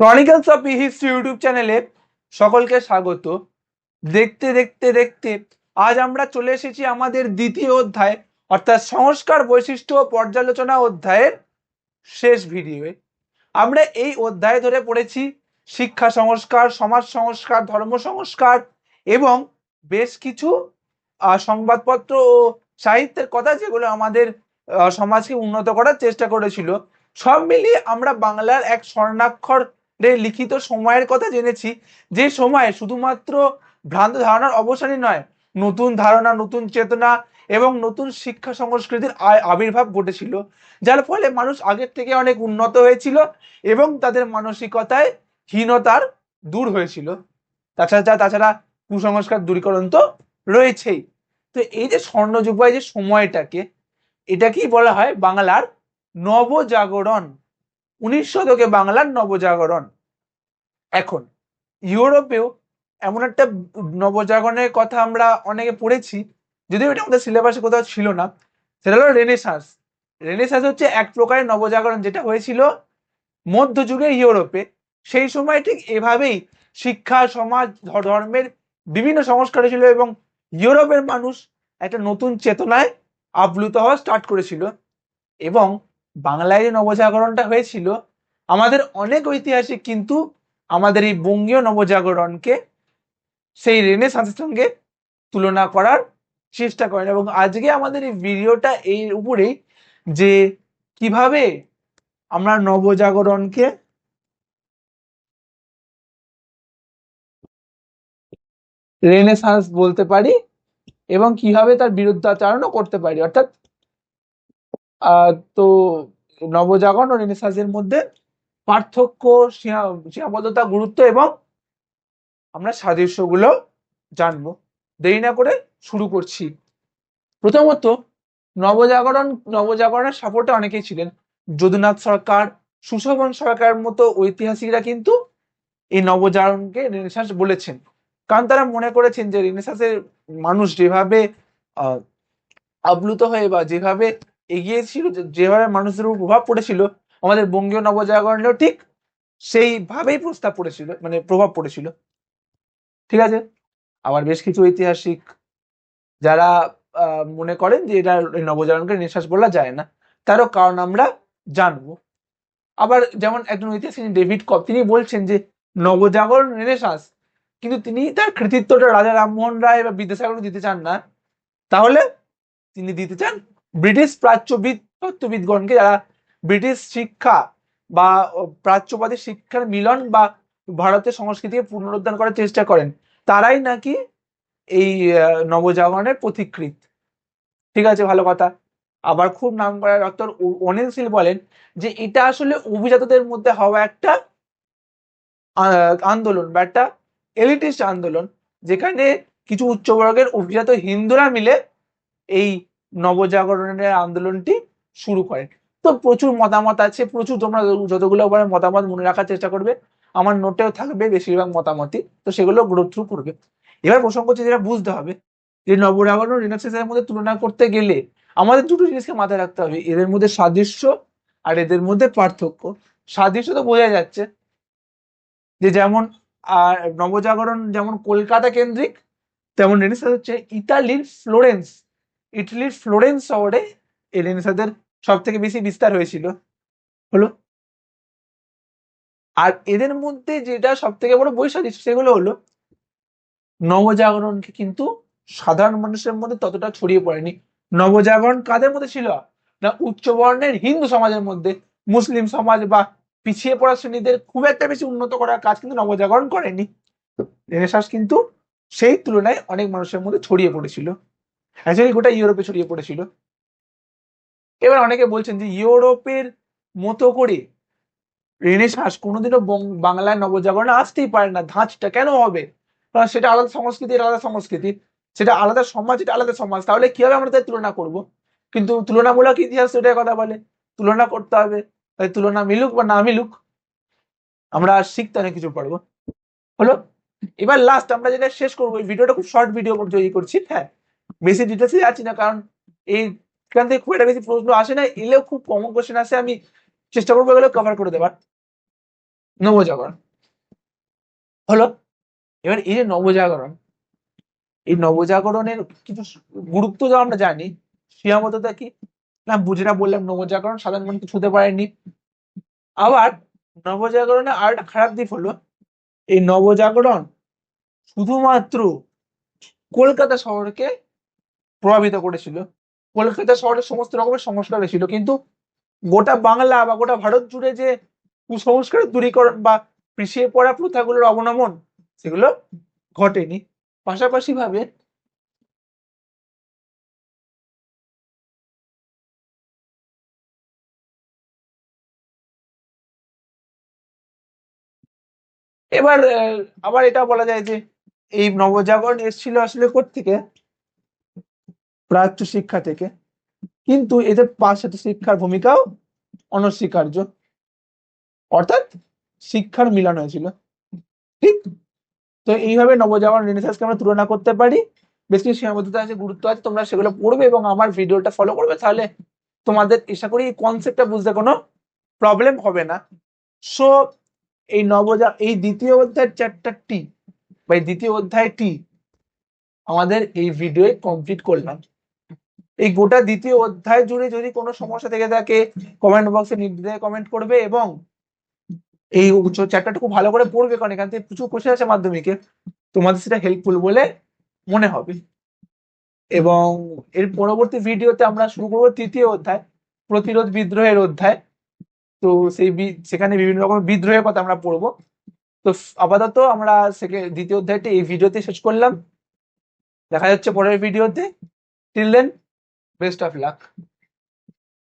Chronicles of history YouTube চ্যানেলে সকলকে স্বাগত। দেখতে দেখতে দেখতে আজ আমরা চলে এসেছি আমাদের দ্বিতীয় অধ্যায়, অর্থাৎ সংস্কার বৈশিষ্ট্য ও পর্যালোচনা অধ্যায়ের শেষ ভিডিওয়ে আমরা এই অধ্যায় ধরে পড়েছি শিক্ষা সংস্কার, সমাজ সংস্কার, ধর্ম সংস্কার এবং বেশ কিছু সংবাদপত্র ও সাহিত্যের কথা যেগুলো আমাদের সমাজকে উন্নত করার চেষ্টা করেছিল। সব মিলিয়ে আমরা বাংলার এক স্বর্ণাক্ষরে লিখিত সময়ের কথা জেনেছি। যে সময়ে শুধুমাত্র ভ্রান্ত ধারণার অবসানই নয়, নতুন ধারণা, নতুন চেতনা এবং নতুন শিক্ষা সংস্কৃতির আবির্ভাব ঘটেছিল, যার ফলে মানুষ আগের থেকে অনেক উন্নত হয়েছিল এবং তাদের মানসিকতায় হীনতার দূর হয়েছিল। তাছাড়া তাছাড়া কুসংস্কার দূরীকরণ তো রয়েছেই। তো এই যে স্বর্ণযুগ বা এই যে সময়টাকে, এটাকেই বলা হয় বাংলার নবজাগরণ। উনিশ শতকে বাংলার নবজাগরণ। এখন, ইউরোপেও এমন একটা নবজাগরণের কথা আমরা অনেকে পড়েছি, যদিও এটা আমাদের সিলেবাসে কোথাও ছিল না, সেটা হলো রেনেসাঁস রেনেসাঁস হচ্ছে এক প্রকারের নবজাগরণ যেটা হয়েছিল মধ্যযুগে ইউরোপে। সেই সময় ঠিক এভাবেই শিক্ষা, সমাজ ধর্মের বিভিন্ন সংস্কার ছিল এবং ইউরোপের মানুষ একটা নতুন চেতনায় আপ্লুত হওয়া স্টার্ট করেছিল। এবং বাংলায় যে নবজাগরণটা হয়েছিল, আমাদের অনেক ঐতিহাসিক কিন্তু আমাদের এই বঙ্গীয় নবজাগরণকে সেই রেনে রেনেসাঁসের সঙ্গে তুলনা করার চেষ্টা করেন এবং আজকে আমাদের এই ভিডিওটা এর উপরেই যে কীভাবে আমরা নবজাগরণকে রেনেসাঁস বলতে পারি এবং কীভাবে তার বিরুদ্ধাচারণও করতে পারি। অর্থাৎ তো নবজাগরণ ও রেনেসাঁসের মধ্যে পার্থক্য সীমা- সীমাবদ্ধতা গুরুত্ব এবং আমরা সাদৃশ্যগুলো জানব। দেরি না করে শুরু করছি। প্রথমত নবজাগরণ নবজাগরণের সাপোর্টে অনেকেই ছিলেন। যদুনাথ সরকার সুশোভন সরকারের মতো ঐতিহাসিকরা কিন্তু এই নবজাগরণকে রেনেসাঁস বলেছেন। কারণ তারা মনে করেছেন যে রেনেসাঁসের মানুষ যেভাবে আহ, আপ্লুত হয়ে বা যেভাবে এগিয়েছিল যেভাবে মানুষের উপর প্রভাব পড়েছিল আমাদের বঙ্গীয় নবজাগরণেও ঠিক সেইভাবেই প্রস্তাব পড়েছিল মানে প্রভাব পড়েছিল। ঠিক আছে? আবার বেশ কিছু ঐতিহাসিক যারা মনে করেন যে এটা নবজাগরণকে নিঃশ্বাস বলা যায় না, তারও কারণ আমরা জানব। আবার যেমন একজন ঐতিহাসিক ডেভিড কপ তিনি বলছেন যে নবজাগরণ রেনেসাঁস, কিন্তু তিনি তার কৃতিত্বটা রাজা রামমোহন রায় বা বিদ্যাসাগর দিতে চান না। তাহলে তিনি দিতে চান ব্রিটিশ প্রাচ্যবিদ তত্ত্ববিদগণকে যারা ব্রিটিশ শিক্ষা বা প্রাচ্যবাদী শিক্ষার মিলন বা ভারতের সংস্কৃতিকে পুনরুদ্ধার করার চেষ্টা করেন। তারাই নাকি এই নবজাগরণের পথিকৃৎ। ঠিক আছে, ভালো কথা। আবার খুব নাম করা ডক্টর অনিল বলেন যে এটা আসলে অভিজাতদের মধ্যে হওয়া একটা আন্দোলন বা একটা এলিটিস্ট আন্দোলন, যেখানে কিছু উচ্চবর্গের অভিজাত হিন্দুরা মিলে এই নবজাগরণের আন্দোলনটি শুরু করে তো প্রচুর মতামত আছে, প্রচুর তোমরা যতগুলো পারো মতামত মনে রাখার চেষ্টা করবে, আমার নোটেও থাকবে বেশিরভাগ মতামতই, তো সেগুলো গ্রো থ্রু করবে। এবার প্রসঙ্গ হচ্ছে যেটা বুঝতে হবে, যে নবজাগরণ রিনাক্সেসের মধ্যে তুলনা করতে গেলে আমাদের দুটো জিনিসকে মাথায় রাখতে হবে, এদের মধ্যে সাদৃশ্য আর এদের মধ্যে পার্থক্য। সাদৃশ্য তো বোঝা যাচ্ছে, যে যেমন, আর নবজাগরণ যেমন কলকাতা কেন্দ্রিক, তেমন রেনেসাঁ হচ্ছে ইতালির ফ্লোরেন্স ইটালির ফ্লোরেন্স শহরে এই রেনেসাঁদের সব থেকে বেশি বিস্তার হয়েছিল? হলো? আর এদের মধ্যে যেটা সব থেকে বড় বৈসাদৃশ্য সেগুলো হলো, নবজাগরণকে কিন্তু সাধারণ মানুষের মধ্যে ততটা ছড়িয়ে পড়েনি। নবজাগরণ কাদের মধ্যে ছিল? না, উচ্চ বর্ণের হিন্দু সমাজের মধ্যে। মুসলিম সমাজ বা পিছিয়ে পড়া শ্রেণীদের খুব একটা বেশি উন্নত করার কাজ কিন্তু নবজাগরণ করেনি। রেনেসাঁস কিন্তু সেই তুলনায় অনেক মানুষের মধ্যে ছড়িয়ে পড়েছিল। গোটা ইউরোপে ছড়িয়ে পড়েছিল। এবার অনেকে বলছেন যে ইউরোপের মতো করে রেনেসাঁস কোনোদিনও বাংলায় নবজাগরণে আসতেই পারে না, ধাঁচটা কেন হবে? কারণ সেটা আলাদা সংস্কৃতি আলাদা সংস্কৃতি, সেটা আলাদা সমাজ এটা আলাদা সমাজ। তাহলে কীভাবে আমরা তাদের তুলনা করব। কিন্তু তুলনামূলক ইতিহাস সেটাই কথা বলে। তুলনা করতে হবে, তাই তুলনা মিলুক বা না মিলুক, আমরা শিখতে অনেক কিছু পারব। হলো, এবার লাস্ট আমরা যেটা শেষ করব ভিডিওটা খুব শর্ট ভিডিও তৈরি করছি হ্যাঁ। বেশি ডিটেলসে যাচ্ছি না, কারণ এই এখান থেকে খুব একটা বেশি প্রশ্ন আসে না, এলেও খুব কমন কোশ্চেন আসে, আমি চেষ্টা করব এগুলো কভার করে দেবার। নবজাগরণ। হলো, এবার এই যে নবজাগরণ, এই নবজাগরণের কিছু গুরুত্ব যা আমরা জানি, সীমাবদ্ধতা কি? না বুঝেরা বললাম নবজাগরণ, সাধারণ মানুষ ছুতে পারেনি আবার নবজাগরণে আর খারাপ দিক হলো, এই নবজাগরণ শুধুমাত্র কলকাতা শহরকে প্রভাবিত করেছিল। কলকাতা শহরের সমস্ত রকমের সংস্কার হয়েছিল। কিন্তু গোটা বাংলা বা গোটা ভারত জুড়ে যে কুসংস্কারের দূরীকরণ বা পিছিয়ে পড়া প্রথাগুলোর অবনমন, সেগুলো ঘটেনি। পাশাপাশি ভাবে এবার আবার এটা বলা যায় যে এই নবজাগরণ এসেছিল আসলে থেকে প্রাচ্য শিক্ষা থেকে। কিন্তু এদের পাশ্চাত্য শিক্ষার ভূমিকাও অনস্বীকার্য। অর্থাৎ শিক্ষার মিলন হয়েছিল। ঠিক? তো এইভাবে নবজাগরণ রেনেসাঁসকে আমরা তুলনা করতে পারি। বেশ কিছু সীমাবদ্ধতা আছে, গুরুত্ব আছে, তোমরা সেগুলো পড়বে এবং আমার ভিডিওটা ফলো করবে। তাহলে তোমাদের আশা করি এই কনসেপ্টটা বুঝতে কোনো প্রবলেম হবে না। সো এই নবজা, এই দ্বিতীয় অধ্যায়ের চ্যাপ্টারটি বা এই দ্বিতীয় অধ্যায়টি আমাদের এই ভিডিওয়ে কমপ্লিট করলাম। এই গোটা দ্বিতীয় অধ্যায় জুড়ে যদি কোনো সমস্যা থেকে থাকে কমেন্ট বক্সে নির্দ্বিধায় কমেন্ট করবে এবং এই চ্যাপ্টারটা খুব ভালো করে পড়বে কারণ এখান থেকে প্রচুর কোশ্চেন আছে মাধ্যমিকে। তোমাদের সেটা হেল্পফুল বলে মনে হবে। এবং এর পরবর্তী ভিডিওতে আমরা শুরু করব তৃতীয় অধ্যায়, প্রতিরোধ বিদ্রোহের অধ্যায়। তো সেই সেখানে বিভিন্ন রকমের বিদ্রোহের কথা আমরা পড়ব। তো আপাতত আমরা দ্বিতীয় অধ্যায়টি এই ভিডিওতে শেষ করলাম। দেখা যাচ্ছে পরের ভিডিওতে till then best of luck.